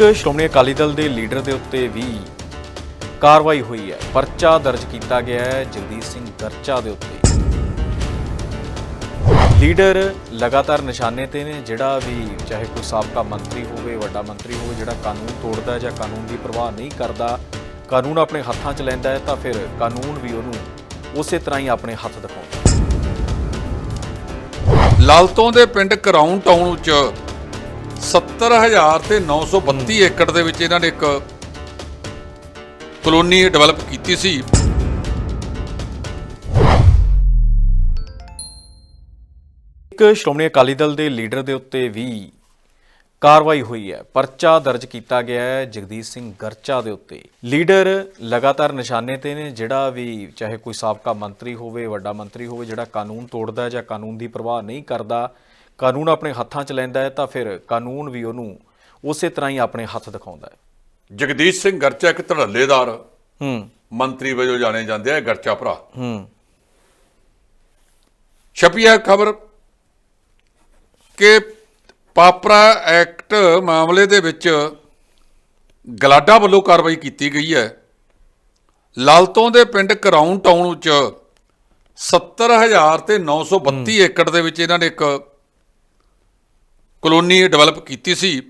ਇੱਕ ਸ਼੍ਰੋਮਣੀ ਅਕਾਲੀ ਦਲ ਦੇ ਲੀਡਰ ਦੇ ਉੱਤੇ ਵੀ ਕਾਰਵਾਈ ਹੋਈ ਹੈ। ਪਰਚਾ ਦਰਜ ਕੀਤਾ ਗਿਆ ਹੈ ਜਗਦੀਪ ਸਿੰਘ ਗਰਚਾ ਦੇ ਉੱਤੇ। ਲੀਡਰ ਲਗਾਤਾਰ ਨਿਸ਼ਾਨੇ ਤੇ ਨੇ, ਜਿਹੜਾ ਵੀ ਚਾਹੇ ਕੋਈ ਸਾਬਕਾ ਮੰਤਰੀ ਹੋਵੇ, ਵੱਡਾ ਮੰਤਰੀ ਹੋਵੇ, ਜਿਹੜਾ ਕਾਨੂੰਨ ਤੋੜਦਾ ਜਾਂ ਕਾਨੂੰਨ ਦੀ ਪਰਵਾਹ ਨਹੀਂ ਕਰਦਾ, ਕਾਨੂੰਨ ਆਪਣੇ ਹੱਥਾਂ 'ਚ ਲੈਂਦਾ ਹੈ ਤਾਂ ਫਿਰ ਕਾਨੂੰਨ ਵੀ ਉਹਨੂੰ ਉਸੇ ਤਰ੍ਹਾਂ ਹੀ ਆਪਣੇ ਹੱਥ ਦਿਖਾਉਂਦਾ ਲਾਲਤੋਂ ਦੇ ਪਿੰਡ ਕਰਾਊਨ ਟਾਊਨ ਚ 70000 ਤੇ 932 ਏਕੜ ਦੇ ਵਿੱਚ ਇਹਨਾਂ ਨੇ ਇੱਕ ਕਲੋਨੀ ਡਿਵੈਲਪ ਕੀਤੀ ਸੀ। ਇੱਕ ਸ਼੍ਰੋਮਣੀ ਅਕਾਲੀ ਦਲ ਦੇ ਲੀਡਰ ਦੇ ਉੱਤੇ ਵੀ ਕਾਰਵਾਈ ਹੋਈ ਹੈ। ਪਰਚਾ ਦਰਜ ਕੀਤਾ ਗਿਆ ਹੈ ਜਗਦੀਪ ਸਿੰਘ ਗਰਚਾ ਦੇ ਉੱਤੇ। ਲੀਡਰ ਲਗਾਤਾਰ ਨਿਸ਼ਾਨੇ ਤੇ ਨੇ, ਜਿਹੜਾ ਵੀ ਚਾਹੇ ਕੋਈ ਸਾਬਕਾ ਮੰਤਰੀ ਹੋਵੇ, ਵੱਡਾ ਮੰਤਰੀ ਹੋਵੇ, ਜਿਹੜਾ ਕਾਨੂੰਨ ਤੋੜਦਾ ਹੈ ਜਾਂ ਕਾਨੂੰਨ ਦੀ ਪਰਵਾਹ ਨਹੀਂ ਕਰਦਾ ਕਾਨੂੰਨ ਆਪਣੇ ਹੱਥਾਂ 'ਚ ਲੈਂਦਾ ਹੈ ਤਾਂ ਫਿਰ ਕਾਨੂੰਨ ਵੀ ਉਹਨੂੰ ਉਸੇ ਤਰ੍ਹਾਂ ਹੀ ਆਪਣੇ ਹੱਥ ਦਿਖਾਉਂਦਾ ਹੈ। ਜਗਦੀਸ਼ ਸਿੰਘ ਗਰਚਾ ਇੱਕ ਧੜੱਲੇਦਾਰ। ਹੂੰ। ਮੰਤਰੀ ਵਜੋਂ ਜਾਣੇ ਜਾਂਦੇ ਆ ਗਰਚਾ ਭਰਾ। ਹੂੰ। ਛਪੀ ਹੈ ਖਬਰ ਕਿ ਪਾਪਰਾ ਐਕਟ ਮਾਮਲੇ ਦੇ ਵਿੱਚ ਗਲਾਡਾ ਵੱਲੋਂ ਕਾਰਵਾਈ ਕੀਤੀ ਗਈ ਹੈ। ਲਾਲਤੋਂ ਦੇ ਪਿੰਡ ਕਰਾਊਨ ਟਾਊਨ ਚ 70000 ਤੇ 932 ਏਕੜ ਦੇ ਵਿੱਚ ਇਹਨਾਂ ਨੇ ਇੱਕ ਕਲੋਨੀ ਡਿਵੈਲਪ ਕੀਤੀ ਸੀ।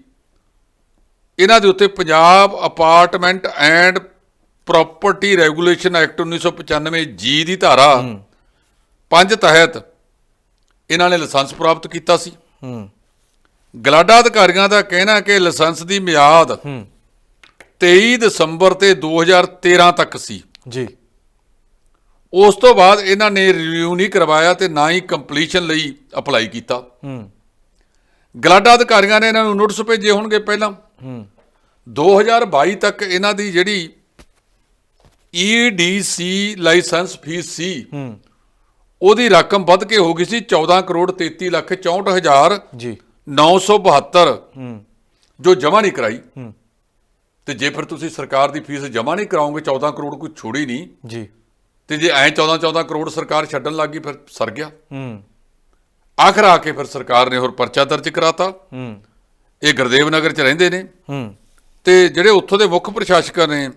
ਇਹਨਾਂ ਦੇ ਉੱਤੇ Punjab apartment and property regulation act 1995 ਜੀ ਦੀ ਧਾਰਾ 5 ਤਹਿਤ ਇਹਨਾਂ ਨੇ ਲਾਇਸੈਂਸ ਪ੍ਰਾਪਤ ਕੀਤਾ ਸੀ। ਹੂੰ। ਗਲਾਡਾ ਅਧਿਕਾਰੀਆਂ ਦਾ ਕਹਿਣਾ ਕਿ ਲਾਇਸੈਂਸ ਦੀ ਮਿਆਦ ਹੂੰ। 23 ਦਸੰਬਰ ਤੇ 2013 ਤੱਕ ਸੀ। ਜੀ। ਉਸ ਤੋਂ ਬਾਅਦ ਇਹਨਾਂ ਨੇ ਰਿਵਿਊ ਨਹੀਂ ਕਰਵਾਇਆ ਤੇ ਨਾ ਹੀ ਕੰਪਲੀਸ਼ਨ ਲਈ ਅਪਲਾਈ ਕੀਤਾ। ਹੂੰ। ਗਲਾਡਾ ਅਧਿਕਾਰੀਆਂ ਨੇ ਇਹਨਾਂ ਨੂੰ ਨੋਟਿਸ ਭੇਜੇ ਹੋਣਗੇ ਪਹਿਲਾਂ। ਹੂੰ। 2022 ਤੱਕ ਇਹਨਾਂ ਦੀ ਜਿਹੜੀ EDC ਲਾਇਸੈਂਸ ਫੀਸ ਸੀ ਹੂੰ। ਉਹਦੀ ਰਕਮ ਵੱਧ ਕੇ ਹੋ ਗਈ ਸੀ 14 ਕਰੋੜ 33 ਲੱਖ 64 ਹਜ਼ਾਰ ਜੀ। 972 ਹੂੰ। ਜੋ ਜਮ੍ਹਾਂ ਨਹੀਂ ਕਰਾਈ। ਹੂੰ। ਤੇ ਜੇ ਫਿਰ ਤੁਸੀਂ ਸਰਕਾਰ ਦੀ ਫੀਸ ਜਮ੍ਹਾਂ ਨਹੀਂ ਕਰਾਓਗੇ 14 ਕਰੋੜ ਕੋਈ ਛੋੜੀ ਨਹੀਂ। ਜੀ। ਤੇ ਜੇ ਐ 14 14 ਕਰੋੜ ਸਰਕਾਰ ਛੱਡਣ ਲੱਗੀ ਫਿਰ ਸਰ ਗਿਆ। ਹੂੰ। ਆਖਰ ਆ ਕੇ ਫਿਰ ਸਰਕਾਰ ਨੇ ਹੋਰ ਪਰਚਾ ਦਰਜ ਕਰਾਤਾ। ਹੂੰ। ਇਹ ਗੁਰਦੇਵ ਨਗਰ 'ਚ ਰਹਿੰਦੇ ਨੇ। ਹੂੰ। ਤੇ ਜਿਹੜੇ ਉੱਥੋਂ ਦੇ ਮੁੱਖ ਪ੍ਰਸ਼ਾਸਕ ਨੇ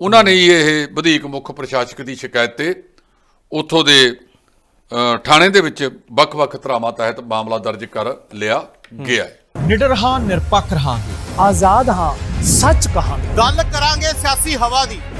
ਉਹਨਾਂ ਨੇ ਹੀ ਇਹ ਵਧੇਕ ਮੁੱਖ ਪ੍ਰਸ਼ਾਸਕ ਦੀ ਸ਼ਿਕਾਇਤ ਤੇ ਉੱਥੋਂ ਦੇ ਥਾਣੇ ਦੇ ਵਿੱਚ ਵੱਖ-ਵੱਖ ਧਰਾਵਾਂ ਤਹਿਤ ਮਾਮਲਾ ਦਰਜ ਕਰ ਲਿਆ ਗਿਆ ਹੈ। ਨਿਡਰ ਹਾਂ ਨਿਰਪੱਖ ਰਹਾਂਗੇ। ਆਜ਼ਾਦ ਹਾਂ ਸੱਚ ਕਹਾਂਗੇ। ਗੱਲ ਕਰਾਂਗੇ ਸਿਆਸੀ ਹਵਾ ਦੀ।